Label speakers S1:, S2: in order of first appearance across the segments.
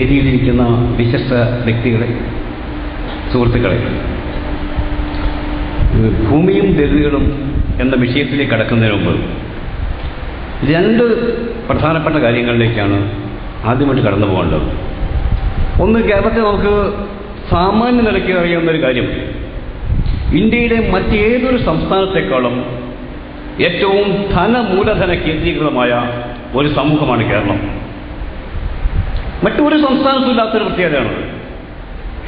S1: വേദിയിലിരിക്കുന്ന വിശിഷ്ട വ്യക്തികളെ സുഹൃത്തുക്കളെ ഭൂമിയും ദരിദ്രകളും എന്ന വിഷയത്തിലേക്ക് കടക്കുന്നതിന് മുമ്പ് രണ്ട് പ്രധാനപ്പെട്ട കാര്യങ്ങളിലേക്കാണ് ആദ്യമായിട്ട് കടന്നു പോകേണ്ടത്. ഒന്ന് കേരളത്തിൽ നമുക്ക് സാമാന്യ നിലയ്ക്ക് അറിയാവുന്ന ഒരു കാര്യം. ഇന്ത്യയിലെ മറ്റേതൊരു സംസ്ഥാനത്തെക്കാളും ഏറ്റവും ധനമൂലധന കേന്ദ്രീകൃതമായ ഒരു സമൂഹമാണ് കേരളം. മറ്റൊരു സംസ്ഥാനത്തും ഇല്ലാത്തൊരു പ്രത്യേകതയാണ്.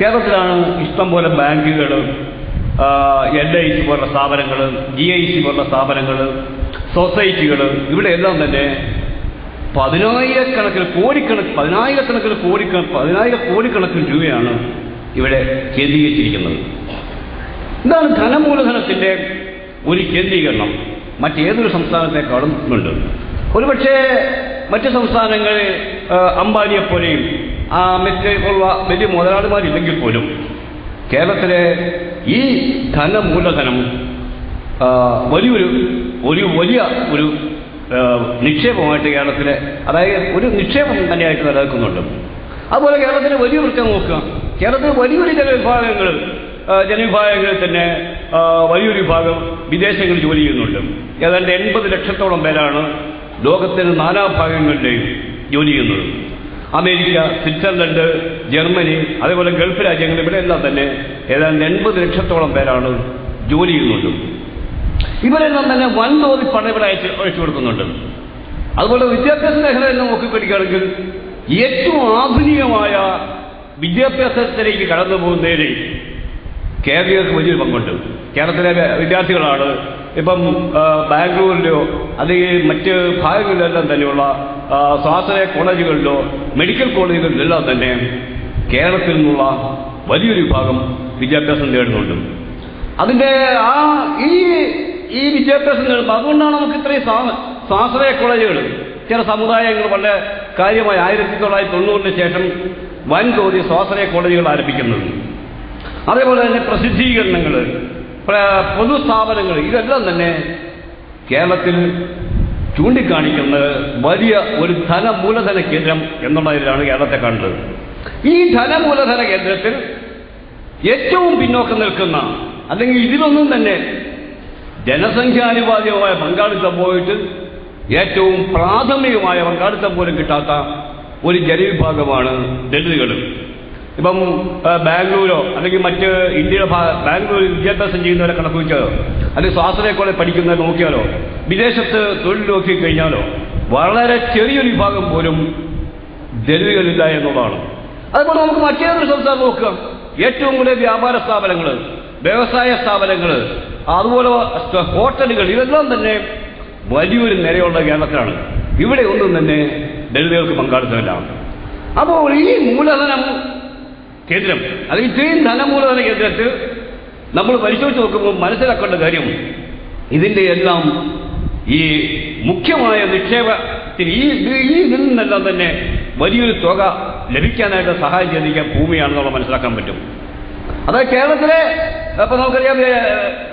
S1: കേരളത്തിലാണ് ഇഷ്ടം പോലെ ബാങ്കുകൾ എൽ ഐ സി പോലുള്ള സ്ഥാപനങ്ങൾ ജി ഐ സി പോലുള്ള സ്ഥാപനങ്ങൾ സൊസൈറ്റികൾ ഇവിടെയെല്ലാം തന്നെ പതിനായിരക്കണക്കിന് കോടിക്കണക്ക് പതിനായിരക്കണക്കിന് കോടിക്കണക്ക് പതിനായിരം കോടിക്കണക്കിന് രൂപയാണ് ഇവിടെ കേന്ദ്രീകരിച്ചിരിക്കുന്നത്. ഇതാണ് ധനമൂലധനത്തിന്റെ ഒരു കേന്ദ്രീകരണം. മറ്റേതൊരു സംസ്ഥാനത്തെക്കാളും ഉണ്ട്. ഒരുപക്ഷേ മറ്റ് സംസ്ഥാനങ്ങളിൽ അംബാനിയെപ്പോലെയും ആ മറ്റ് ഉള്ള വലിയ മുതലാളിമാരില്ലെങ്കിൽ പോലും കേരളത്തിലെ ഈ ധനമൂലധനം വലിയൊരു ഒരു വലിയ ഒരു നിക്ഷേപമായിട്ട് കേരളത്തിലെ അതായത് ഒരു നിക്ഷേപം തന്നെയായിട്ട് നിലനിൽക്കുന്നുണ്ട്. അതുപോലെ കേരളത്തിലെ വലിയ വൃത്തം നോക്കുക. കേരളത്തിലെ വലിയൊരു ജനവിഭാഗങ്ങൾ ജനവിഭാഗങ്ങളിൽ തന്നെ വലിയൊരു വിഭാഗം വിദേശങ്ങളിൽ ജോലി ചെയ്യുന്നുണ്ട്. ഏതാണ്ട് എൺപത് ലക്ഷത്തോളം പേരാണ് ലോകത്തിന് നാനാഭാഗങ്ങളിലെയും ജോലി ചെയ്യുന്നത്. അമേരിക്ക സ്വിറ്റ്സർലൻഡ് ജർമ്മനി അതേപോലെ ഗൾഫ് രാജ്യങ്ങൾ ഇവിടെയെല്ലാം തന്നെ ഏതാണ്ട് എൺപത് ലക്ഷത്തോളം പേരാണ് ജോലി ചെയ്യുന്നുണ്ട്. ഇവരെല്ലാം തന്നെ വൻതോതിൽ പണം ഇവിടെ അയച്ച് അയച്ചു കൊടുക്കുന്നുണ്ട്. അതുപോലെ വിദ്യാഭ്യാസ മേഖല തന്നെ നോക്കിക്കഴിക്കുകയാണെങ്കിൽ ഏറ്റവും ആധുനികമായ വിദ്യാഭ്യാസത്തിലേക്ക് കടന്നു പോകുന്നതിന് കേരളീയർക്ക് വലിയൊരു പങ്കുണ്ട്. കേരളത്തിലെ വിദ്യാർത്ഥികളാണ് ഇപ്പം ബാംഗ്ലൂരിലോ അല്ലെങ്കിൽ മറ്റ് ഭാഗങ്ങളിലെല്ലാം തന്നെയുള്ള സ്വാശ്രയ കോളേജുകളിലോ മെഡിക്കൽ കോളേജുകളിലെല്ലാം തന്നെ കേരളത്തിൽ നിന്നുള്ള വലിയൊരു വിഭാഗം വിദ്യാഭ്യാസം നേടുന്നുണ്ട്. അതിന്റെ ആ ഈ ഈ വിദ്യാഭ്യാസം നേടുമ്പോൾ അതുകൊണ്ടാണ് നമുക്ക് ഇത്രയും സ്വാ- സ്വാശ്രയ കോളേജുകൾ ചില സമുദായങ്ങൾ വളരെ കാര്യമായി ആയിരത്തി തൊള്ളായിരത്തി തൊണ്ണൂറിന് ശേഷം വൻതോതിൽ സ്വാശ്രയ കോളേജുകൾ ആരംഭിക്കുന്നത്. അതേപോലെ തന്നെ പ്രസിദ്ധീകരണങ്ങൾ പൊതുസ്ഥാപനങ്ങൾ ഇതെല്ലാം തന്നെ കേരളത്തിൽ ചൂണ്ടിക്കാണിക്കുന്നത് വലിയ ഒരു ധനമൂലധന കേന്ദ്രം എന്നുള്ളതിലാണ് കേരളത്തെ കണ്ടത് ഈ ധനമൂലധന കേന്ദ്രത്തിൽ ഏറ്റവും പിന്നോക്കം നിൽക്കുന്ന അല്ലെങ്കിൽ ഇതിലൊന്നും തന്നെ ജനസംഖ്യാനുപാതികമായ പങ്കാളിത്തം പോയിട്ട് ഏറ്റവും പ്രാഥമികമായ പങ്കാളിത്തം പോലും കിട്ടാത്ത ഒരു ജനവിഭാഗമാണ് ദളിതുകൾ ഇപ്പം ബാംഗ്ലൂരോ അല്ലെങ്കിൽ മറ്റ് ഇന്ത്യയുടെ ബാംഗ്ലൂരിൽ വിദ്യാഭ്യാസം ചെയ്യുന്നവരെ കണക്ക് വെച്ചാലോ അല്ലെങ്കിൽ സ്വാശ്രയ കോളേജ് പഠിക്കുന്നവരെ നോക്കിയാലോ വിദേശത്ത് തൊഴിൽ നോക്കി കഴിഞ്ഞാലോ വളരെ ചെറിയൊരു വിഭാഗം പോലും ജനുവികളില്ല എന്നുള്ളതാണ്. അതുപോലെ നമുക്ക് മറ്റേതൊരു സംസ്ഥാനം നോക്കുക ഏറ്റവും കൂടുതൽ വ്യാപാര സ്ഥാപനങ്ങൾ വ്യവസായ സ്ഥാപനങ്ങൾ അതുപോലെ ഹോട്ടലുകൾ ഇതെല്ലാം തന്നെ വലിയൊരു നിരയുള്ള കേരളത്തിലാണ്. ഇവിടെ ഒന്നും തന്നെ ദളിതുകൾക്ക് പങ്കാളിത്തമില്ല. അപ്പോൾ ഈ മൂലധനം കേന്ദ്രം. അത് ഇത്രയും ധനമൂലധന കേന്ദ്രത്തിൽ നമ്മൾ പരിശോധിച്ച് നോക്കുമ്പോൾ മനസ്സിലാക്കേണ്ട കാര്യം ഇതിന്റെ എല്ലാം ഈ മുഖ്യമായ നിക്ഷേപത്തിന് ഈ ഈ നിന്നെല്ലാം തന്നെ വലിയൊരു തുക ലഭിക്കാനായിട്ട് സഹായം ചെയ്തിരിക്കാൻ ഭൂമിയാണെന്നുള്ള മനസ്സിലാക്കാൻ പറ്റും. അതായത് കേരളത്തിലെ അപ്പൊ നമുക്കറിയാം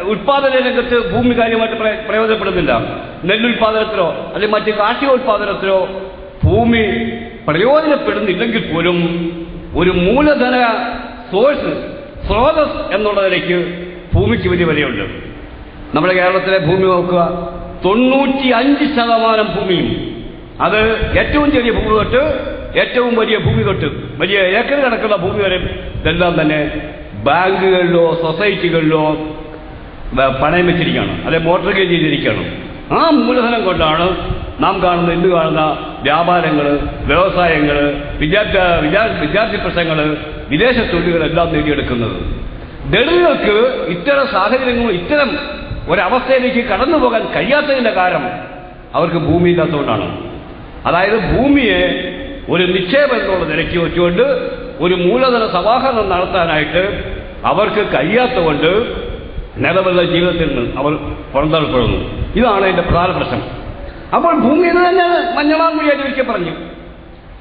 S1: ഉത്പാദന രംഗത്ത് ഭൂമി കാര്യമായിട്ട് പ്രയ- പ്രയോജനപ്പെടുന്നില്ല. നെല്ലുൽപാദനത്തിലോ അല്ലെങ്കിൽ മറ്റ് കാർഷിക ഉത്പാദനത്തിലോ ഭൂമി പ്രയോജനപ്പെടുന്നില്ലെങ്കിൽ പോലും ഒരു മൂലധന സോഴ്സ് സ്രോതസ് എന്നുള്ളതിലേക്ക് ഭൂമിക്ക് വലിയ വിലയുണ്ട്. നമ്മുടെ കേരളത്തിലെ ഭൂമി നോക്കുക തൊണ്ണൂറ്റി അഞ്ച് ശതമാനം ഭൂമിയും. അത് ഏറ്റവും ചെറിയ ഭൂമി തൊട്ട് ഏറ്റവും വലിയ ഭൂമി തൊട്ട് വലിയ ഏക്കർ കിടക്കുന്ന ഭൂമി വരെ ഇതെല്ലാം തന്നെ ബാങ്കുകളിലോ സൊസൈറ്റികളിലോ പണയം വെച്ചിരിക്കുകയാണ്. അല്ലെ മോട്ടർഗേജ് ചെയ്തിരിക്കുകയാണ്. ആ മൂലധനം കൊണ്ടാണ് നാം കാണുന്ന ഇന്ന് കാണുന്ന വ്യാപാരങ്ങൾ വ്യവസായങ്ങൾ വിദ്യാർത്ഥി പ്രശ്നങ്ങൾ വിദേശ തൊഴിലുകളെല്ലാം നേടിയെടുക്കുന്നത്. ദളിതർക്ക് ഇത്തരം സാഹചര്യങ്ങളും ഇത്തരം ഒരവസ്ഥയിലേക്ക് കടന്നു പോകാൻ കഴിയാത്തതിന്റെ കാരണം അവർക്ക് ഭൂമി ഇല്ലാത്തതുകൊണ്ടാണ്. അതായത് ഭൂമിയെ ഒരു നിക്ഷേപം എന്നുള്ള നിലയ്ക്ക് വെച്ചുകൊണ്ട് ഒരു മൂലധന സമാഹരണം നടത്താനായിട്ട് അവർക്ക് കഴിയാത്തതുകൊണ്ട് നിലവിലുള്ള ജീവിതത്തിൽ നിന്ന് അവർ പുറന്തള്ളപ്പെടുന്നു. ഇതാണ് എന്റെ പ്രധാന പ്രശ്നം. അപ്പോൾ ഭൂമി എന്ന് തന്നെ മഞ്ഞമാങ്കുഴിയായിട്ട് ഒരിക്കൽ പറഞ്ഞു.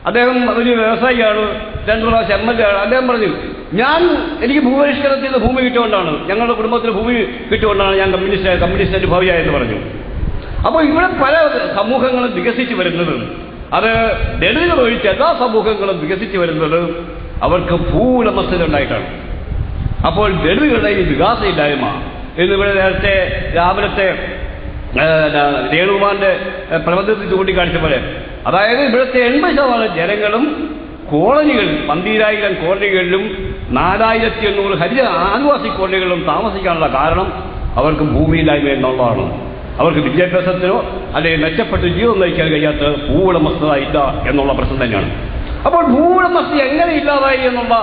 S1: അദ്ദേഹം ഒരു വ്യവസായിയാണ്. രണ്ടു പ്രാവശ്യം എം എൽ എ ആണ്. അദ്ദേഹം പറഞ്ഞു ഞാൻ എനിക്ക് ഭൂപരിഷ്കരണത്തിൽ നിന്ന് ഭൂമി കിട്ടുകൊണ്ടാണ്. ഞങ്ങളുടെ കുടുംബത്തിന് ഭൂമി കിട്ടുകൊണ്ടാണ് ഞാൻ കമ്മ്യൂണിസ്റ്റ് കമ്മ്യൂണിസ്റ്റ് ഭാവിയായെന്ന് പറഞ്ഞു. അപ്പോൾ ഇവിടെ പല സമൂഹങ്ങളും വികസിച്ച് വരുന്നത്. അത് ദളിതർ ഒഴിച്ച് എല്ലാ സമൂഹങ്ങളും വികസിച്ചു വരുന്നത് അവർക്ക് ഭൂവുടമസ്ഥരുണ്ടായിട്ടാണ് അപ്പോൾ ദളിതുകളുടെ ഈ വികാസമില്ലായ്മ എന്നിവിടെ നേരത്തെ രാവിലത്തെ രേണുകുമാറിന്റെ പ്രബന്ധത്തിൽ ചൂണ്ടിക്കാണിച്ച പോലെ. അതായത് ഇവിടുത്തെ എൺപത് ശതമാനം ജനങ്ങളും കോളനികളിൽ പന്തീരായിരം കോളനികളിലും നാലായിരത്തി എണ്ണൂറ് ഹരിത ആദിവാസി കോളനികളിലും താമസിക്കാനുള്ള കാരണം അവർക്ക് ഭൂമിയില്ലായ്മ എന്നുള്ളതാണ്. അവർക്ക് വിദ്യാഭ്യാസത്തിനോ അല്ലെങ്കിൽ മെച്ചപ്പെട്ട ജീവിതം നയിക്കാൻ കഴിയാത്ത ഭൂവുടമസ്ഥത ഇല്ല എന്നുള്ള പ്രശ്നം തന്നെയാണ്. അപ്പോൾ ഭൂവുടമസ്ഥ എങ്ങനെ ഇല്ലാതായി എന്നുള്ള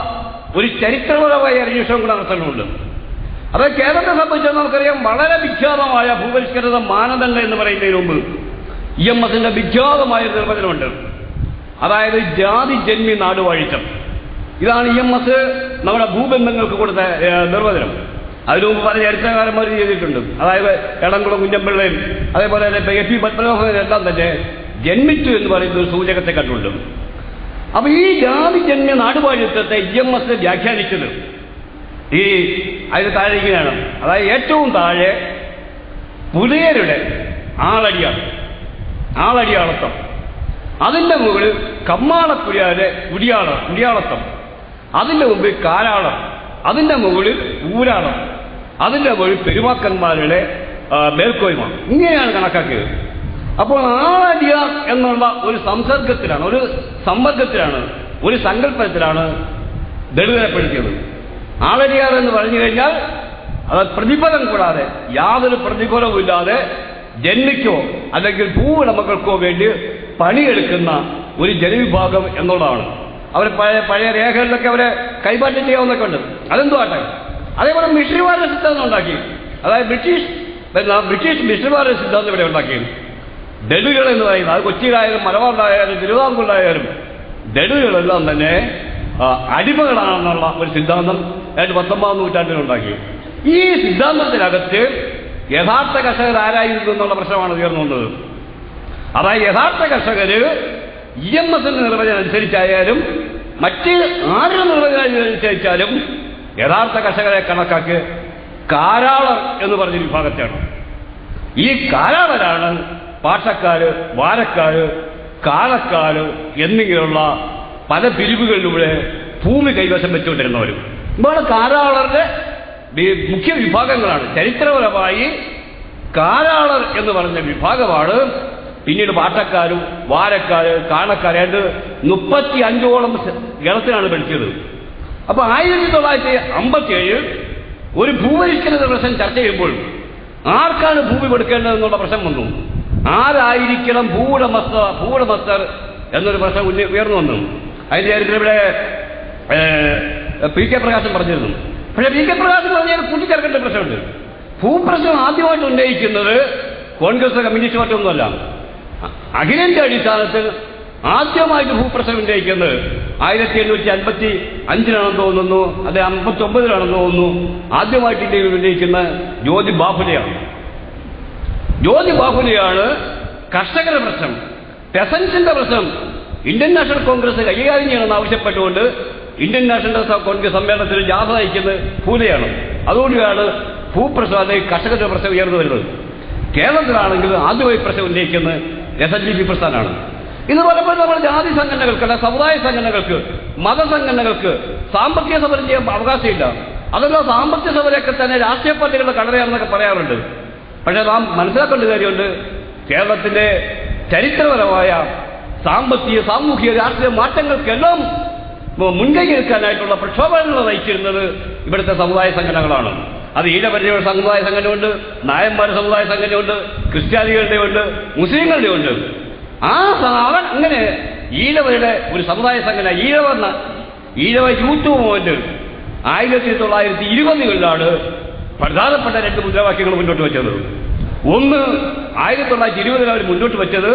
S1: ഒരു ചരിത്രപരമായ അന്വേഷണം കൂടെ നടത്തേണ്ടതുണ്ട്. അത് കേരളത്തെ സംബന്ധിച്ച് നമുക്കറിയാം. വളരെ വിഖ്യാതമായ ഭൂപരിഷ്കൃത മാനദണ്ഡം എന്ന് പറയുന്നതിന് മുമ്പ് ഇ എം എസിന്റെ വിഖ്യാതമായ നിർവചനമുണ്ട്. അതായത് ജാതി ജന്മി നാടുവാഴിത്തം ഇതാണ് ഇ എം എസ് നമ്മുടെ ഭൂബന്ധങ്ങൾക്ക് കൊടുത്ത നിർവചനം. അതിനു മുമ്പ് പല ചരിത്രകാരന്മാർ ചെയ്തിട്ടുണ്ട്. അതായത് എടംകുളം കുഞ്ഞമ്പിള്ളയും അതേപോലെ തന്നെ എ പി പത്മനാഭനെല്ലാം തന്നെ ജന്മിച്ചു എന്ന് പറയുന്ന ഒരു സൂചകത്തെ കണ്ടുണ്ട് അപ്പൊ ഈ ജാതി ജന്മ നാടുവാഴിത്തത്തെ ഇ എം എസ് വ്യാഖ്യാനിച്ചത് ഈ അതിന് താഴെ ഇങ്ങനെയാണ്. അതായത് ഏറ്റവും താഴെ പുലിയരുടെ ആളടിയാണ് ആളടിയാളത്വം അതിന്റെ മുകളിൽ കമ്മാളക്കുരിയാരെ കുടിയാളം കുടിയാളത്വം അതിന്റെ മുമ്പിൽ കാലാളം. അതിന്റെ മുകളിൽ ഊരാളം. അതിന്റെ മുകളിൽ പെരുമാക്കന്മാരുടെ മേൽക്കോയ്മ. ഇങ്ങനെയാണ് കണക്കാക്കിയത്. അപ്പോൾ ആളടിയ എന്നുള്ള ഒരു സംസർഗത്തിലാണ് ഒരു സമ്പർക്കത്തിലാണ് ഒരു സങ്കല്പത്തിലാണ് ദളിതരപ്പെടുത്തിയത് ആളടിയാർ എന്ന് പറഞ്ഞു കഴിഞ്ഞാൽ അത് പ്രതിഫലം കൂടാതെ യാതൊരു പ്രതിഫലവും ഇല്ലാതെ ജന്മിക്കോ അല്ലെങ്കിൽ ഭൂവുടമകൾക്കോ വേണ്ടി പണിയെടുക്കുന്ന ഒരു ജനവിഭാഗം എന്നുള്ളതാണ് അവർ പഴയ പഴയ രേഖകളിലൊക്കെ അവരെ കൈമാറ്റം ചെയ്യാവുന്നൊക്കെ ഉണ്ട്. അതെന്തോ ആട്ടെ? അതേപോലെ മിഷണറിമാരുടെ സിദ്ധാന്തം ഉണ്ടാക്കി. അതായത് ബ്രിട്ടീഷ് ബ്രിട്ടീഷ് മിഷണറിമാരുടെ സിദ്ധാന്തം ഇവിടെ ഉണ്ടാക്കി. ദളികൾ എന്ന് പറയുന്നത് അത് കൊച്ചിയിലായാലും മലബാറിലായാലും തിരുവിതാംകൂറിലായാലും ദളികളെല്ലാം തന്നെ അടിമകളാണെന്നുള്ള ഒരു സിദ്ധാന്തം ഏതാണ്ട് പത്തൊമ്പതാം നൂറ്റാണ്ടിലുണ്ടാക്കി ഈ സിദ്ധാന്തത്തിനകത്ത് യഥാർത്ഥ കർഷകർ ആരായിരുന്നു എന്നുള്ള പ്രശ്നമാണ് ഉയർന്നുകൊണ്ടത് അതായത് യഥാർത്ഥ കർഷകർ ഇ എം എസിന്റെ നിർവചനം അനുസരിച്ചായാലും മറ്റ് ആരുടെ നിർവചനം അനുസരിച്ചാലും യഥാർത്ഥ കർഷകരെ കണക്കാക്കി കാരാളർ എന്ന് പറഞ്ഞ വിഭാഗത്തെയാണ്. ഈ കാരാളരാണ് പാട്ടക്കാര് വാരക്കാര് കാലക്കാര് എന്നിങ്ങനെയുള്ള പല പിരിവുകളിലൂടെ ഭൂമി കൈവശം വെച്ചുകൊണ്ടിരുന്നവരും. ഇവിടെ കാരാളരുടെ മുഖ്യ വിഭാഗങ്ങളാണ്. ചരിത്രപരമായി കാരാളർ എന്ന് പറഞ്ഞ വിഭാഗമാണ് പിന്നീട് പാട്ടക്കാരും വാരക്കാര് കാണക്കാര് ഏതാണ്ട് മുപ്പത്തി അഞ്ചോളം ഗണത്തിനാണ് പഠിച്ചത്. അപ്പൊ ആയിരത്തി തൊള്ളായിരത്തി അമ്പത്തി ഏഴ് ഒരു ഭൂപരിഷ്കൃത പ്രശ്നം ചർച്ച ചെയ്യുമ്പോൾ ആർക്കാണ് ഭൂമി കൊടുക്കേണ്ടതെന്നുള്ള പ്രശ്നം വന്നു. ആരായിരിക്കണം ഭൂവുടമസ്ഥ ഭൂവുടമസ്ഥർ എന്നൊരു പ്രശ്നം ഉയർന്നു വന്നു. അതിന്റെ കാര്യത്തിൽ ഇവിടെ പി കെ പ്രകാശൻ പറഞ്ഞിരുന്നു. പക്ഷേ പി കെ പ്രകാശൻ പറഞ്ഞാൽ കൂട്ടിച്ചേർക്കേണ്ട പ്രശ്നമുണ്ട്. ഭൂപ്രശ്നം ആദ്യമായിട്ട് ഉന്നയിക്കുന്നത് കോൺഗ്രസ് കമ്മ്യൂണിസ്റ്റ് പാർട്ടിയൊന്നുമല്ല. ഒന്നുമല്ല അഖിലേന്ത്യാ അടിസ്ഥാനത്തിൽ ആദ്യമായിട്ട് ഭൂപ്രശ്നം ഉന്നയിക്കുന്നത് ആയിരത്തി എണ്ണൂറ്റി അൻപത്തി അഞ്ചിലാണെന്ന് തോന്നുന്നു അത് അമ്പത്തി ഒമ്പതിലാണെന്ന് തോന്നുന്നു. ആദ്യമായിട്ട് ഇന്ത്യയിൽ ഉന്നയിക്കുന്ന ജ്യോതി ബാഫുലെയാണ് ജ്യോതി ബാഫുലെയാണ് കർഷകരുടെ പ്രശ്നം പെസൻസിന്റെ പ്രശ്നം ഇന്ത്യൻ നാഷണൽ കോൺഗ്രസ് കൈകാര്യം ചെയ്യണമെന്ന് ആവശ്യപ്പെട്ടുകൊണ്ട് ഇന്ത്യൻ നാഷണൽ കോൺഗ്രസ് സമ്മേളനത്തിൽ ജാഥ നയിക്കുന്നത് ഫൂലെയാണ് അതുകൊണ്ടാണ് ഭൂപ്രശ്നം കർഷകരുടെ പ്രശ്നം ഉയർന്നു വരുന്നത്. കേരളത്തിലാണെങ്കിൽ ആദ്യമായി പ്രശ്നം ഉന്നയിക്കുന്നത് എസ് എൻ ഡി പി പ്രസ്ഥാനമാണ്. ഇത് പലപ്പോഴും നമ്മൾ ജാതി സംഘടനകൾക്ക് അല്ല സമുദായ സംഘടനകൾക്ക് മതസംഘടനകൾക്ക് സാമ്പത്തിക സമരം ചെയ്യാൻ അവകാശമില്ല. അതല്ല സാമ്പത്തിക സമരമൊക്കെ തന്നെ രാഷ്ട്രീയ പാർട്ടികളുടെ കടലയാണെന്നൊക്കെ പറയാറുണ്ട്. പക്ഷേ നാം മനസ്സിലാക്കേണ്ട കാര്യമുണ്ട്. കേരളത്തിന്റെ ചരിത്രപരമായ സാമ്പത്തിക സാമൂഹിക രാഷ്ട്രീയ മാറ്റങ്ങൾക്കെല്ലാം മുൻകൈ എടുക്കാനായിട്ടുള്ള പ്രക്ഷോഭങ്ങൾ നയിച്ചിരുന്നത് ഇവിടുത്തെ സമുദായ സംഘടനകളാണ്. അത് ഈഴപരിചയ സമുദായ സംഘടനയുണ്ട് നായന്മാർ സമുദായ സംഘടനയുണ്ട് ക്രിസ്ത്യാനികളുടെ ഉണ്ട് മുസ്ലിങ്ങളുടെ ഉണ്ട്. ആ അവൻ അങ്ങനെ ഈഴവരുടെ ഒരു സമുദായ സംഘടന ഈഴവ ഈഴവ യൂത്ത് മൂവ്മെന്റ് ആയിരത്തി തൊള്ളായിരത്തി ഇരുപതുകളിലാണ് പ്രധാനപ്പെട്ട രണ്ട് മുദ്രാവാക്യങ്ങൾ മുന്നോട്ട് വെച്ചത്. ഒന്ന് ആയിരത്തി തൊള്ളായിരത്തി ഇരുപതിൽ മുന്നോട്ട് വെച്ചത്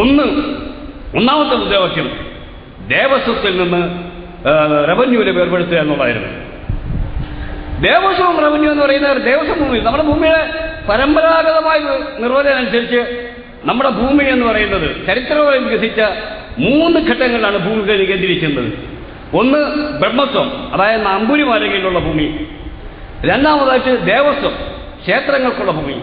S1: ഒന്ന് ഒന്നാമത്തെ മുദ്രാവാക്യം ദേവസ്വത്തിൽ നിന്ന് ആ, റവന്യൂവിനെ വേർപെടുത്തുക എന്നുള്ളതായിരുന്നു. ദേവസ്വം റവന്യൂ എന്ന് പറയുന്നത് ദേവസ്വം ഭൂമി. നമ്മുടെ ഭൂമിയുടെ പരമ്പരാഗതമായ നിർവചനം അനുസരിച്ച് നമ്മുടെ ഭൂമി എന്ന് പറയുന്നത് ചരിത്രപരമായി വികസിച്ച മൂന്ന് ഘട്ടങ്ങളിലാണ് ഭൂമി കേന്ദ്രീകരിക്കുന്നത് ഒന്ന് ബ്രഹ്മസ്വം അതായത് നമ്പൂരിമാലകയിലുള്ള ഭൂമി. രണ്ടാമതായിട്ട് ദേവസ്വം ക്ഷേത്രങ്ങൾക്കുള്ള ഭൂമി.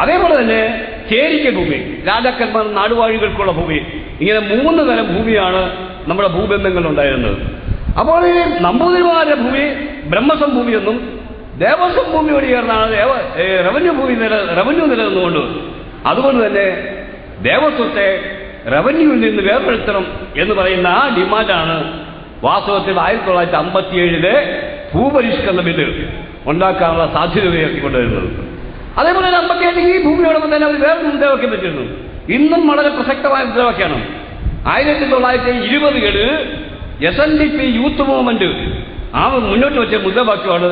S1: അതേപോലെ തന്നെ ചേരിക്ക ഭൂമി രാജാക്കന്മാർ നാടുവാഴികൾക്കുള്ള ഭൂമി. ഇങ്ങനെ മൂന്ന് തരം ഭൂമിയാണ് നമ്മുടെ ഭൂബന്ധങ്ങൾ ഉണ്ടായിരുന്നത് അപ്പോൾ ഈ നമ്പൂതിരിമാരുടെ ഭൂമി ബ്രഹ്മസം ഭൂമിയെന്നും ദേവസ്വം ഭൂമിയോട് ചേർന്നാണ് ദേവ റവന്യൂ ഭൂമി നില റവന്യൂ നിലനിന്നുകൊണ്ട്. അതുകൊണ്ട് തന്നെ ദേവസ്വത്തെ റവന്യൂവിൽ നിന്ന് വേർപെടുത്തണം എന്ന് പറയുന്ന ആ ഡിമാൻഡാണ് വാസ്തവത്തിൽ ആയിരത്തി തൊള്ളായിരത്തി അമ്പത്തിയേഴിലെ ഭൂപരിഷ്കരണ ബില്ല് ഉണ്ടാക്കാനുള്ള സാധ്യത ഉയർത്തിക്കൊണ്ടുവരുന്നത് അതേപോലെ തന്നെ അമ്പത്തിയേഴ് ഈ ഭൂമിയോടൊപ്പം തന്നെ അവർ വേറൊരു മുദ്രാവാക്യം വെച്ചിരുന്നു ഇന്നും വളരെ പ്രസക്തമായ മുദ്രാവാക്യമാണ് ആയിരത്തി തൊള്ളായിരത്തി ഇരുപതുകളിൽ S N D P youth movement ആ മുന്നോട്ട് വെച്ച മുദ്രാവാക്യമാണ്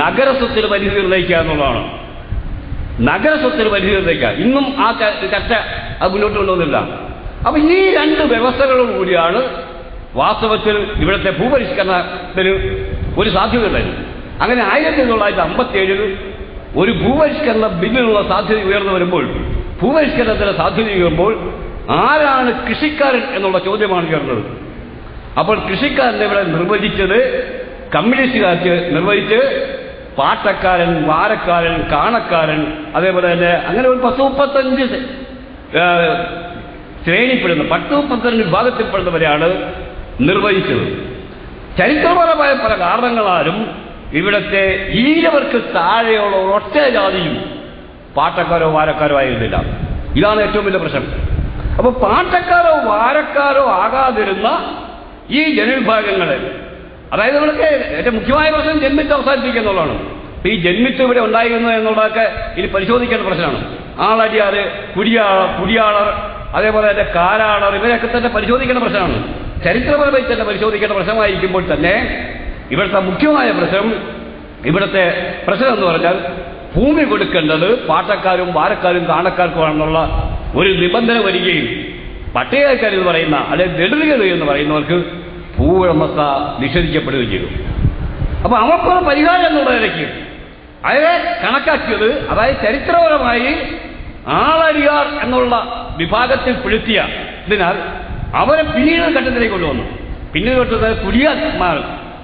S1: നഗരസ്വത്തിന് പരിധി നിർണയിക്കുക എന്നുള്ളതാണ്. നഗരസ്വത്തിന് പരിധി നിർണയിക്കുക ഇന്നും ആ ചർച്ച അത് മുന്നോട്ട് കൊണ്ടുവന്നില്ല. അപ്പൊ ഈ രണ്ട് വ്യവസ്ഥകളോട് കൂടിയാണ് വാസ്തവത്തിൽ ഇവിടുത്തെ ഭൂപരിഷ്കരണത്തിന് ഒരു സാധ്യത ഉണ്ടായിരുന്നു അങ്ങനെ ആയിരത്തി തൊള്ളായിരത്തി അമ്പത്തി ഏഴിൽ ഒരു ഭൂപരിഷ്കരണ ബില്ലിനുള്ള സാധ്യത ഉയർന്നു വരുമ്പോൾ ഭൂപരിഷ്കരണത്തിന് സാധ്യത ഉയരുമ്പോൾ ആരാണ് കൃഷിക്കാരൻ എന്നുള്ള ചോദ്യമാണ് ഉയർന്നത്. അപ്പോൾ കൃഷിക്കാരനെ ഇവിടെ നിർവചിച്ചത് കമ്മ്യൂണിസ്റ്റുകാർക്ക് നിർവഹിച്ച് പാട്ടക്കാരൻ വാരക്കാരൻ കാണക്കാരൻ അതേപോലെ തന്നെ അങ്ങനെ ഒരു പത്ത് മുപ്പത്തഞ്ച് ശ്രേണിപ്പെടുന്ന പത്ത് മുപ്പത്തഞ്ച് വിഭാഗത്തിൽപ്പെടുന്നവരെയാണ് നിർവഹിച്ചത് ചരിത്രപരമായ പല കാരണങ്ങളാലും ഇവിടുത്തെ ഈഴവർക്ക് താഴെയുള്ള ഒറ്റ ജാതിയും പാട്ടക്കാരോ വാരക്കാരോ ആയിരുന്നില്ല. ഇതാണ് ഏറ്റവും വലിയ പ്രശ്നം. അപ്പൊ പാട്ടക്കാരോ വാരക്കാരോ ആകാതിരുന്ന ഈ ജനവിഭാഗങ്ങളെ അതായത് നമ്മൾക്ക് ഏറ്റവും മുഖ്യമായ പ്രശ്നം ജന്മിത്ത് അവസാനിപ്പിക്കുക എന്നുള്ളതാണ് ഈ ജന്മിത്ത് ഇവിടെ ഉണ്ടായിരുന്നു എന്നുള്ളതൊക്കെ ഇനി പരിശോധിക്കേണ്ട പ്രശ്നമാണ്. ആളടിയാറ് കുടിയാളർ കുടിയാളർ അതേപോലെ തന്നെ കാരാളർ ഇവരൊക്കെ തന്നെ പരിശോധിക്കേണ്ട പ്രശ്നമാണ്. ചരിത്രപരമായി തന്നെ പരിശോധിക്കേണ്ട പ്രശ്നമായിരിക്കുമ്പോൾ തന്നെ ഇവിടുത്തെ മുഖ്യമായ പ്രശ്നം ഇവിടുത്തെ പ്രശ്നം എന്ന് പറഞ്ഞാൽ ഭൂമി കൊടുക്കേണ്ടത് പാട്ടക്കാരും വാരക്കാരും കാണക്കാർക്കുമാണെന്നുള്ള ഒരു നിബന്ധന വരികയും പട്ടികക്കാർ എന്ന് പറയുന്ന അല്ലെങ്കിൽ ദളിതർ എന്ന് പറയുന്നവർക്ക് ഭൂവുടമസ്ഥ നിഷേധിക്കപ്പെടുകയും ചെയ്തു. അപ്പൊ അവർക്കുള്ള പരിഹാരം എന്നുള്ള നിലയ്ക്ക് അയാളെ കണക്കാക്കിയത് അതായത് ചരിത്രപരമായി ആളരിയാർ എന്നുള്ള വിഭാഗത്തിൽ പെടുത്തിയ ഇതിനാൽ അവരെ പിന്നീട് ഘട്ടത്തിലേക്ക് കൊണ്ടുവന്നു. പിന്നീട് ഘട്ടത്തിൽ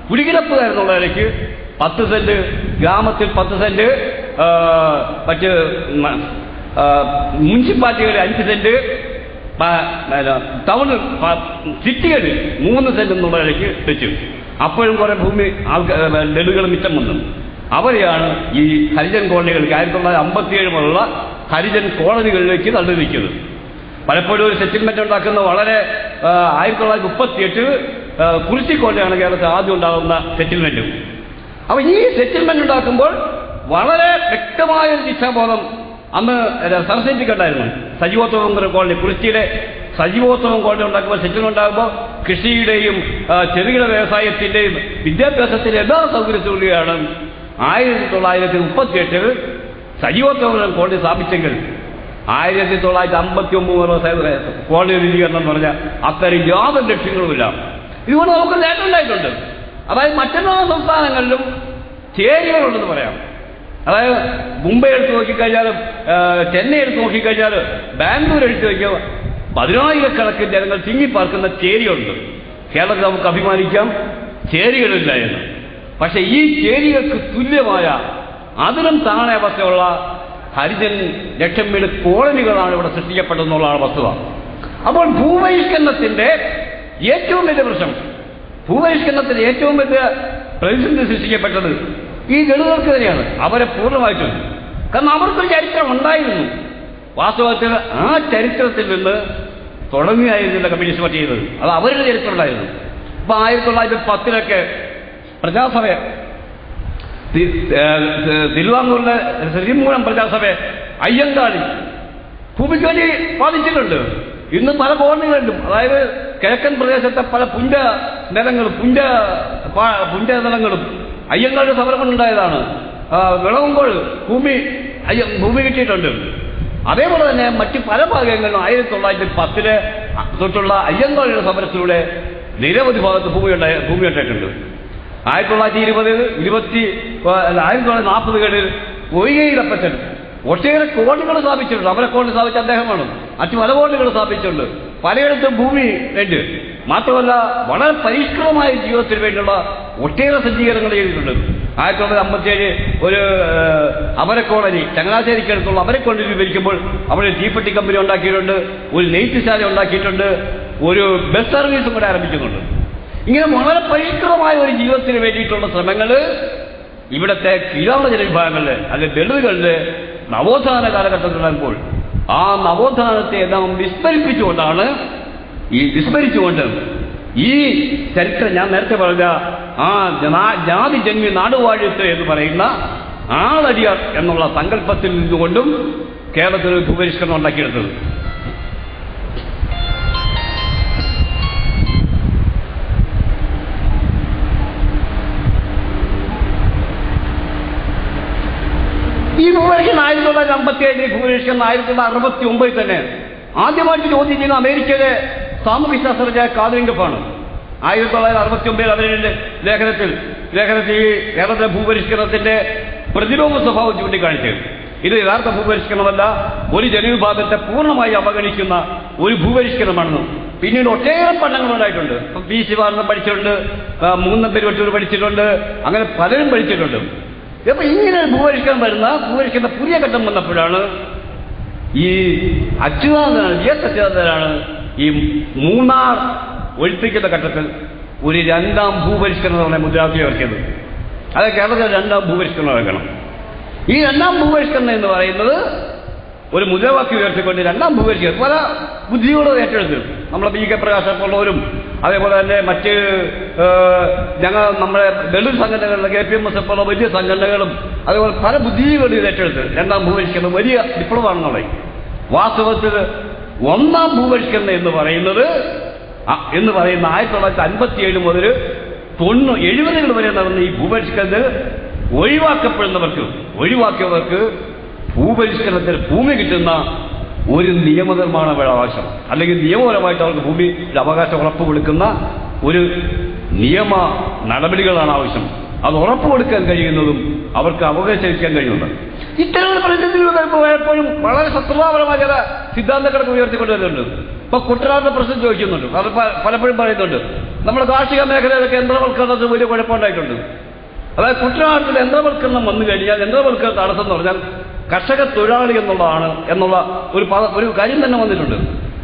S1: കുടികിടപ്പുകാർ എന്നുള്ള പത്ത് സെന്റ് ഗ്രാമത്തിൽ പത്ത് സെന്റ് മറ്റ് മുനിസിപ്പാലിറ്റികളിൽ അഞ്ച് സെന്റ് ടൗണ് സിറ്റികളിൽ മൂന്ന് സെന്റ് എന്നുള്ള നിലയ്ക്ക് വെച്ചു. അപ്പോഴും കുറെ ഭൂമി ആൾക്കാർ ലഡുകൾ മിച്ചം വന്നു. അവരെയാണ് ഈ ഹരിജൻ കോളനികൾക്ക് ആയിരത്തി തൊള്ളായിരത്തി അമ്പത്തിയേഴ് മുതലുള്ള ഹരിജൻ കോളനികളിലേക്ക് തള്ളിയിരിക്കുന്നത് പലപ്പോഴും ഒരു സെറ്റിൽമെന്റ് ഉണ്ടാക്കുന്ന വളരെ ആയിരത്തി തൊള്ളായിരത്തി മുപ്പത്തിയെട്ട് കുറിച്ചി കോളനിയാണ് കേരളത്തിൽ ആദ്യം ഉണ്ടാകുന്ന സെറ്റിൽമെന്റ് അപ്പൊ ഈ സെറ്റിൽമെന്റ് ഉണ്ടാക്കുമ്പോൾ വളരെ വ്യക്തമായ ഒരു ദിശാബോധം അന്ന് സരസ്വതിക്കുണ്ടായിരുന്നു സജീവോത്സവം കോളനി. കുറിച്ചിയുടെ സജീവോത്സവം കോളനി ഉണ്ടാക്കുമ്പോൾ സെറ്റിൽമെന്റ് ഉണ്ടാകുമ്പോൾ കൃഷിയുടെയും ചെറുകിട വ്യവസായത്തിന്റെയും വിദ്യാഭ്യാസത്തിന്റെ എല്ലാ സൗകര്യത്തിലൂടെയാണ് ആയിരത്തി തൊള്ളായിരത്തി മുപ്പത്തി എട്ടിൽ സജീവോത്സവം കോളനി സ്ഥാപിച്ചെങ്കിൽ ആയിരത്തി തൊള്ളായിരത്തി അമ്പത്തി ഒമ്പത് കോളനി രൂപീകരണം എന്ന് പറഞ്ഞാൽ അത്തരം യാതൊരു ലക്ഷ്യങ്ങളുമില്ല. ഇതുകൊണ്ട് നമുക്ക് നേട്ടമുണ്ടായിട്ടുണ്ട് അതായത് മറ്റെല്ലാ സംസ്ഥാനങ്ങളിലും ചേരികളുണ്ടെന്ന് പറയാം. അതായത് മുംബൈ എടുത്ത് നോക്കിക്കഴിഞ്ഞാൽ ചെന്നൈ എടുത്ത് നോക്കിക്കഴിഞ്ഞാൽ ബാംഗ്ലൂർ എടുത്ത് നോക്കിയാൽ പതിനായിരക്കണക്കിന് ജനങ്ങൾ തിങ്ങിപ്പാർക്കുന്ന ചേരികളുണ്ട് കേരളത്തിൽ നമുക്ക് അഭിമാനിക്കാം ചേരികളില്ല എന്ന്. പക്ഷെ ഈ ചേരികൾക്ക് തുല്യമായ അതിനും താഴെ അവസ്ഥയുള്ള ഹരിജൻ ലക്ഷം വീട് കോളനികളാണ് ഇവിടെ സൃഷ്ടിക്കപ്പെട്ടതെന്നുള്ളതാണ് വസ്തുത. അപ്പോൾ ഭൂവഹിഷ്കരണത്തിന്റെ ഏറ്റവും വലിയ പ്രശ്നം. ഭൂപരിഷ്കരണത്തിന് ഏറ്റവും വലിയ പ്രതിസന്ധി സൃഷ്ടിക്കപ്പെട്ടത് ഈ ദളിതർക്ക് തന്നെയാണ്. അവരെ പൂർണമായിട്ടും കാരണം അവർക്കൊരു ചരിത്രം ഉണ്ടായിരുന്നു. വാസ്തവത്തിൽ ആ ചരിത്രത്തിൽ നിന്ന് തുടങ്ങിയായിരുന്നില്ല കമ്മ്യൂണിസ്റ്റ് പാർട്ടി ചെയ്തത്. അത് അവരുടെ ചരിത്രം ഉണ്ടായിരുന്നു. അപ്പൊ ആയിരത്തി തൊള്ളായിരത്തി പത്തിലൊക്കെ പ്രജാസഭ തിരുവാങ്കൂറിലെ ശ്രീമൂലം പ്രജാസഭ അയ്യങ്കാളി ഭൂമിക്ക് വേണ്ടി ഇന്ന് പല കോളനികളിലും അതായത് കിഴക്കൻ പ്രദേശത്തെ പല പുഞ്ച നിലങ്ങളും പുഞ്ച പുഞ്ച നിലങ്ങളും അയ്യങ്കാട് സമരം ഉണ്ടായതാണ്. വിളവുമ്പോൾ ഭൂമി അയ്യ ഭൂമി കിട്ടിയിട്ടുണ്ട്. അതേപോലെ തന്നെ മറ്റ് പല ഭാഗങ്ങളിലും ആയിരത്തി തൊള്ളായിരത്തി പത്തിൽ തൊട്ടുള്ള അയ്യങ്കാളിയുടെ സമരത്തിലൂടെ നിരവധി ഭാഗത്ത് ഭൂമി ഉണ്ടായ ഭൂമി ഉണ്ടായിട്ടുണ്ട്. ആയിരത്തി തൊള്ളായിരത്തി ഇരുപതിൽ ഇരുപത്തി ആയിരത്തി തൊള്ളായിരത്തി നാൽപ്പതുകളിൽ ഒഴികയിലപ്പച്ചൻ ഒട്ടേറെ കോടികൾ സ്ഥാപിച്ചിട്ടുണ്ട്. അവരെ കോടി സ്ഥാപിച്ച അദ്ദേഹമാണ്. മറ്റു പല കോടികൾ സ്ഥാപിച്ചിട്ടുണ്ട്. പലയിടത്തും ഭൂമി ഉണ്ട് മാത്രമല്ല വളരെ പരിഷ്കൃതമായ ജീവിതത്തിന് വേണ്ടിയുള്ള ഒട്ടേറെ സജ്ജീകരണങ്ങൾ ചെയ്തിട്ടുണ്ട്. ആയിരത്തി തൊള്ളായിരത്തി അമ്പത്തിയേഴ് ഒരു അമര കോളനി ചങ്ങനാശ്ശേരിക്ക് അടുത്തുള്ള അമര അമരക്കോളനി രൂപീകരിക്കുമ്പോൾ അവിടെ തീപ്പെട്ടി കമ്പനി ഉണ്ടാക്കിയിട്ടുണ്ട് ഒരു നെയ്ത്തുശാല ഉണ്ടാക്കിയിട്ടുണ്ട് ഒരു ബസ് സർവീസും കൂടെ ആരംഭിക്കുന്നുണ്ട്. ഇങ്ങനെ വളരെ പരിഷ്കൃതമായ ഒരു ജീവിതത്തിന് വേണ്ടിയിട്ടുള്ള ശ്രമങ്ങൾ ഇവിടുത്തെ കീഴാള ജനവിഭാഗങ്ങളിൽ അല്ലെങ്കിൽ ദളിതുകളിൽ നവോത്ഥാന കാലഘട്ടത്തിൽ നടക്കുമ്പോൾ ആ നവോത്ഥാനത്തെ നാം വിസ്മരിപ്പിച്ചുകൊണ്ടാണ് ഈ വിസ്മരിച്ചുകൊണ്ട് ഈ ചരിത്രം ഞാൻ നേരത്തെ പറഞ്ഞ ആ ജാതി ജന്മി നാടുവാഴിത്ത് എന്ന് പറയുന്ന ആളടിയർ എന്നുള്ള സങ്കല്പത്തിൽ നിന്നുകൊണ്ടും കേരളത്തിൽ ഒരു ഭൂപരിഷ്കരണം ഉണ്ടാക്കിയെടുത്തത്. തൊള്ളായിരത്തി അമ്പത്തി ഏഴിൽ ഭൂപരിഷ്കരണം ആയിരത്തി തൊള്ളായിരത്തി അറുപത്തി ഒമ്പതിൽ തന്നെ ആദ്യമായിട്ട് ചോദ്യം ചെയ്യുന്ന അമേരിക്കയിലെ സാമൂഹ്യ ശാസ്ത്രജ്ഞ കാതലിംഗപ്പാണ് ആയിരത്തി തൊള്ളായിരത്തി അറുപത്തി ഒമ്പതിൽ അവരുടെ ലേഖനത്തിൽ ലേഖനത്തിൽ കേരളത്തിലെ ഭൂപരിഷ്കരണത്തിന്റെ പ്രതിലോമ സ്വഭാവം ചൂണ്ടിക്കാണിച്ചു ഇത് യഥാർത്ഥ ഭൂപരിഷ്കരണമല്ല ഒരു ജനവിഭാഗത്തെ പൂർണമായി അവഗണിക്കുന്ന ഒരു ഭൂപരിഷ്കരണമാണെന്നും. പിന്നീട് ഒട്ടേറെ പഠനങ്ങൾ ഉണ്ടായിട്ടുണ്ട്. പി ശിവാനന്ദൻ പഠിച്ചിട്ടുണ്ട് മൂന്നം പെരുവട്ടൂർ പഠിച്ചിട്ടുണ്ട് അങ്ങനെ പലരും പഠിച്ചിട്ടുണ്ട്. അപ്പൊ ഇങ്ങനെ ഭൂപരിഷ്കരണം വരുന്ന ഭൂപരിഷ്കരണ പുതിയ ഘട്ടം വന്നപ്പോഴാണ് ഈ അച്യുതാനന്ദനാണ് വി എസ് അച്യുതാനന്ദനാണ് ഈ മൂന്നാർ ഒഴിപ്പിക്കുന്ന ഘട്ടത്തിൽ ഒരു രണ്ടാം ഭൂപരിഷ്കരണം എന്ന് പറഞ്ഞ മുദ്രാവാക്യം ഇറക്കിയത്. അത് കേരളത്തിൽ രണ്ടാം ഭൂപരിഷ്കരണം ഇറക്കണം ഈ രണ്ടാം ഭൂപരിഷ്കരണം എന്ന് പറയുന്നത് ഒരു മുദ്രാവാക്യം ഉയർത്തിക്കൊണ്ട് രണ്ടാം ഭൂപരിഷ്കരണം പല ബുദ്ധിയോടും ഏറ്റെടുത്തു നമ്മളെ ബി കെ പ്രകാശ് പോലുള്ളവരും അതേപോലെ തന്നെ മറ്റ് ഞങ്ങൾ നമ്മുടെ ദളിത് സംഘടനകളിലെ കെ പി എം എസ് പോലുള്ള വലിയ സംഘടനകളും അതേപോലെ പല ബുദ്ധിജീവികളും ഇത് ഏറ്റെടുത്ത് രണ്ടാം ഭൂപരിഷ്കരണം വലിയ വിപ്ലവമാണെന്നുള്ളത് വാസ്തവത്തിൽ ഒന്നാം ഭൂപരിഷ്കരണം എന്ന് പറയുന്നത് എന്ന് പറയുന്ന ആയിരത്തി തൊള്ളായിരത്തി അൻപത്തി ഏഴ് മുതൽ തൊണ്ണൂ എഴുപതുകൾ വരെ നടന്ന ഈ ഭൂപരിഷ്കരണത്തിൽ ഒഴിവാക്കപ്പെടുന്നവർക്ക് ഒഴിവാക്കിയവർക്ക് ഭൂപരിഷ്കരണത്തിൽ ഭൂമി കിട്ടുന്ന ഒരു നിയമനിർമ്മാണ അവകാശം അല്ലെങ്കിൽ നിയമപരമായിട്ട് അവർക്ക് ഭൂമി അവകാശം ഉറപ്പ് കൊടുക്കുന്ന ഒരു നിയമ നടപടികളാണ് ആവശ്യം. അത് ഉറപ്പ് കൊടുക്കാൻ കഴിയുന്നതും അവർക്ക് അവകാശിക്കാൻ കഴിയുന്നുണ്ട്. ഇത്തരം പ്രതിസന്ധികൾ വരുമ്പോൾ വളരെ ശത്രുതാപരമായ ചില സിദ്ധാന്തങ്ങളൊക്കെ ഉയർത്തിക്കൊണ്ടുവരുന്നുണ്ട്. ഇപ്പൊ കുട്ടനാടിന്റെ പ്രശ്നം ചോദിക്കുന്നുണ്ട്. അത് പലപ്പോഴും പറയുന്നുണ്ട്. നമ്മുടെ കാർഷിക മേഖലയിലൊക്കെ യന്ത്രവൽക്കരണത്തിന് വലിയ കുഴപ്പമുണ്ടായിട്ടുണ്ട്. അതായത് കുട്ടനാട്ടിൽ യന്ത്രവൽക്കരണം വന്നു കഴിഞ്ഞാൽ യന്ത്രവൽക്കരണം തടസ്സം എന്ന് പറഞ്ഞാൽ കർഷക തൊഴിലാളി എന്നുള്ളതാണ് എന്നുള്ള ഒരു ഒരു കാര്യം തന്നെ വന്നിട്ടുണ്ട്.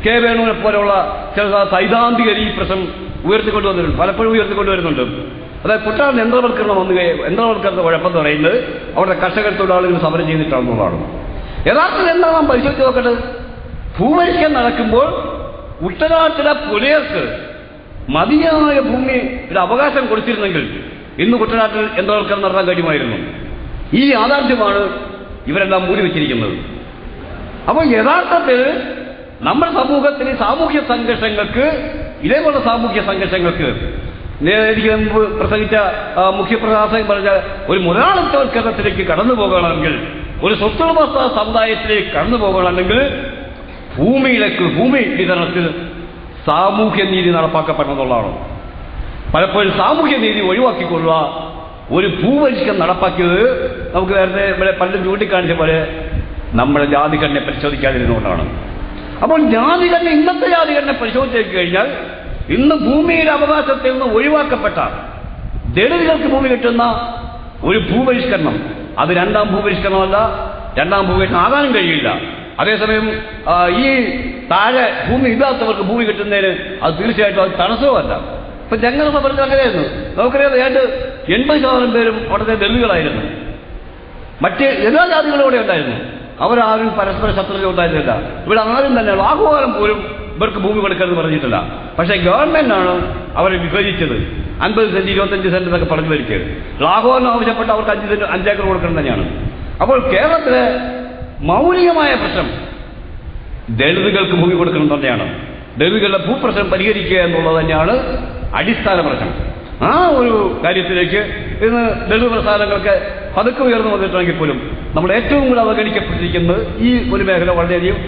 S1: കെ വേണുവിനെ പോലെയുള്ള ചില സൈദ്ധാന്തികർ ഈ പ്രശ്നം ഉയർത്തിക്കൊണ്ടുവന്നിട്ടുണ്ട് പലപ്പോഴും ഉയർത്തിക്കൊണ്ടുവരുന്നുണ്ട് അതായത് കുട്ടനാട് യന്ത്രവൽക്കരണം വന്നു യന്ത്രവൽക്കരണത്തെ കുഴപ്പം പറയുന്നത് അവിടെ കർഷക തൊഴിലാളികൾ സമരം ചെയ്തിട്ടാണെന്നുള്ളതാണ്. യഥാർത്ഥത്തിൽ എന്താണ് നാം പരിശോധിച്ച് നോക്കേണ്ടത്? ഭൂപരിഷ്കരണം നടക്കുമ്പോൾ കുട്ടനാട്ടിലെ പുലയർക്ക് മതിയായ ഭൂമി ഒരു അവകാശം കൊടുത്തിരുന്നെങ്കിൽ ഇന്ന് കുട്ടനാട്ടിൽ യന്ത്രവൽക്കരണം നടത്താൻ കഴിയുമായിരുന്നു. ഈ യാഥാർത്ഥ്യമാണ് ഇവരെല്ലാം മൂടി വെച്ചിരിക്കുന്നത്? അപ്പോൾ യഥാർത്ഥത്തിൽ നമ്മുടെ സമൂഹത്തിന് സാമൂഹ്യ സംഘർഷങ്ങൾക്ക് ഇതേപോലെ സാമൂഹ്യ സംഘർഷങ്ങൾക്ക് എനിക്ക് മുമ്പ് പ്രസംഗിച്ച ആ, പറഞ്ഞ ഒരു മുതലാളിത്തവൽക്കരണത്തിലേക്ക് കടന്നു പോകണമെങ്കിൽ ഒരു സ്വത്തുടമസ്ഥ സമുദായത്തിലേക്ക് കടന്നു പോകണമെങ്കിൽ ഭൂമിയിലേക്ക് ഭൂമി വിതരണത്തിൽ സാമൂഹ്യ നീതി നടപ്പാക്കപ്പെടണമെന്നുള്ളതാണ് പലപ്പോഴും സാമൂഹ്യ നീതി ഒഴിവാക്കിക്കൊള്ളുക ഒരു ഭൂപരിഷ്കരണം നടപ്പാക്കിയത് നമുക്ക് നേരത്തെ ഇവിടെ പലരും ചൂണ്ടിക്കാണിച്ച പോലെ നമ്മുടെ ജാതിഘടനെ പരിശോധിക്കാതിരുന്നുകൊണ്ടാണ് അപ്പോൾ ജാതിഘടന ഇന്നത്തെ ജാതിഘടനെ പരിശോധിച്ചു കഴിഞ്ഞാൽ ഇന്ന് ഭൂമിയുടെ അവകാശത്തിൽ നിന്ന് ഒഴിവാക്കപ്പെട്ട ദളിതുകൾക്ക് ഭൂമി കിട്ടുന്ന ഒരു ഭൂപരിഷ്കരണം. അത് രണ്ടാം ഭൂപരിഷ്കരണമല്ല രണ്ടാം ഭൂപരിഷ്കരണം ആകാനും കഴിയില്ല. അതേസമയം ഈ താഴെ ഭൂമി ഇല്ലാത്തവർക്ക് ഭൂമി കിട്ടുന്നതിന് അത് തീർച്ചയായിട്ടും അത് തടസ്സവുമല്ല. ഇപ്പൊ ഞങ്ങൾ പറഞ്ഞത് അങ്ങനെയായിരുന്നു. നമുക്കറിയാം ഏതാണ്ട് എൺപത് ശതമാനം പേരും അവിടുത്തെ ദളിതുകളായിരുന്നു. മറ്റ് എല്ലാ ജാതികളും ഇവിടെ ഉണ്ടായിരുന്നു. അവരാരും പരസ്പര ശത്രുത ഉണ്ടായിരുന്നില്ല. ഇവിടെ ആരും തന്നെ ആഹ്വാനം പോലും ഇവർക്ക് ഭൂമി കൊടുക്കരുത് പറഞ്ഞിട്ടില്ല. പക്ഷേ ഗവൺമെന്റാണ് അവരെ വിഭജിച്ചത്. അൻപത് സെന്റ് ഇരുപത്തഞ്ച് സെന്റ് എന്നൊക്കെ പറഞ്ഞു വരിക്കരുത് ലാഹോറിന് ആവശ്യപ്പെട്ട് അവർക്ക് അഞ്ച് സെന്റ് അഞ്ചേക്കർ കൊടുക്കണം തന്നെയാണ്. അപ്പോൾ കേരളത്തിലെ മൗലികമായ പ്രശ്നം ദളിതുകൾക്ക് ഭൂമി കൊടുക്കണം തന്നെയാണ്. ദളിതുകളുടെ ഭൂപ്രശ്നം പരിഹരിക്കുക എന്നുള്ളത് തന്നെയാണ് അടിസ്ഥാന പ്രശ്നം. ആ ഒരു കാര്യത്തിലേക്ക് ഇന്ന് ലഘു പ്രസ്ഥാനങ്ങൾക്ക് പതുക്കെ ഉയർന്നു വന്നിട്ടുണ്ടെങ്കിൽ പോലും നമ്മൾ ഏറ്റവും കൂടുതൽ അവഗണിക്കപ്പെട്ടിരിക്കുന്നത് ഈ ഒരു മേഖല വളരെയധികം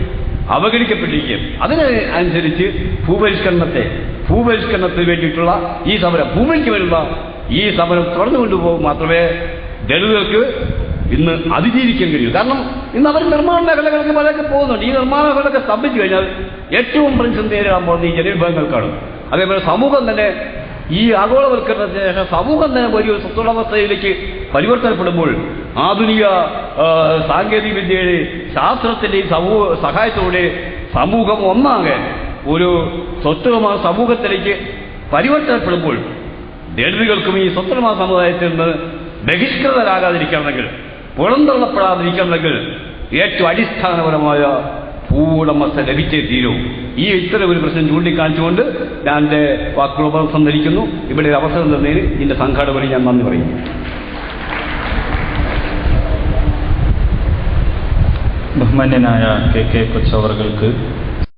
S1: അവഗണിക്കപ്പെട്ടിരിക്കുകയും അതിന് അനുസരിച്ച് ഭൂപരിഷ്കരണത്തെ ഭൂപരിഷ്കരണത്തിന് വേണ്ടിയിട്ടുള്ള ഈ സമരം ഭൂമിക്ക് വരുന്ന ഈ സമരം തുടർന്നു കൊണ്ടുപോകും മാത്രമേ ദളിതർക്ക് ഇന്ന് അതിജീവിക്കാൻ കഴിയൂ. കാരണം ഇന്ന് അവർ നിർമ്മാണ മേഖലകൾക്ക് പലരൊക്കെ പോകുന്നുണ്ട്. ഈ നിർമ്മാണ മേഖലകളൊക്കെ സ്തംഭിച്ചു കഴിഞ്ഞാൽ ഏറ്റവും പ്രതിസന്ധി നേരിടാൻ പോകുന്നത് ഈ ജനവിഭാഗങ്ങൾക്കാണ് അതേപോലെ സമൂഹം തന്നെ ഈ ആഗോളവൽക്കരണത്തിന് ശേഷം സമൂഹം തന്നെ വലിയൊരു സ്വത്തുടവസ്ഥയിലേക്ക് പരിവർത്തനപ്പെടുമ്പോൾ ആധുനിക സാങ്കേതിക വിദ്യയുടെ ശാസ്ത്രത്തിന്റെയും സമൂഹ സഹായത്തോടെ സമൂഹം ഒന്നാകെ ഒരു സ്വത്തുടമ സമൂഹത്തിലേക്ക് പരിവർത്തനപ്പെടുമ്പോൾ ദളിതുകൾക്കും ഈ സ്വത്തുടമ സമുദായത്തിൽ നിന്ന് ബഹിഷ്കൃതരാകാതിരിക്കണമെങ്കിൽ പുറന്തള്ളപ്പെടാതിരിക്കണമെങ്കിൽ ഏറ്റവും അടിസ്ഥാനപരമായ ഭൂവുടമസ്ഥ ലഭിച്ചേ തീരൂ. ഈ ഇത്തരം ഒരു പ്രശ്നം ചൂണ്ടിക്കാണിച്ചുകൊണ്ട് ഞാൻ എന്റെ വാക്കുകൾ സംസാരിക്കുന്നു ഇവിടെ ഒരു അവസരം തന്നതിന് ഇതിന്റെ സംഘാടകന് ഞാൻ നന്ദി പറയുന്നു.
S2: ബഹുമാന്യനായ കെ കെ കൊച്ചവറുകൾക്ക്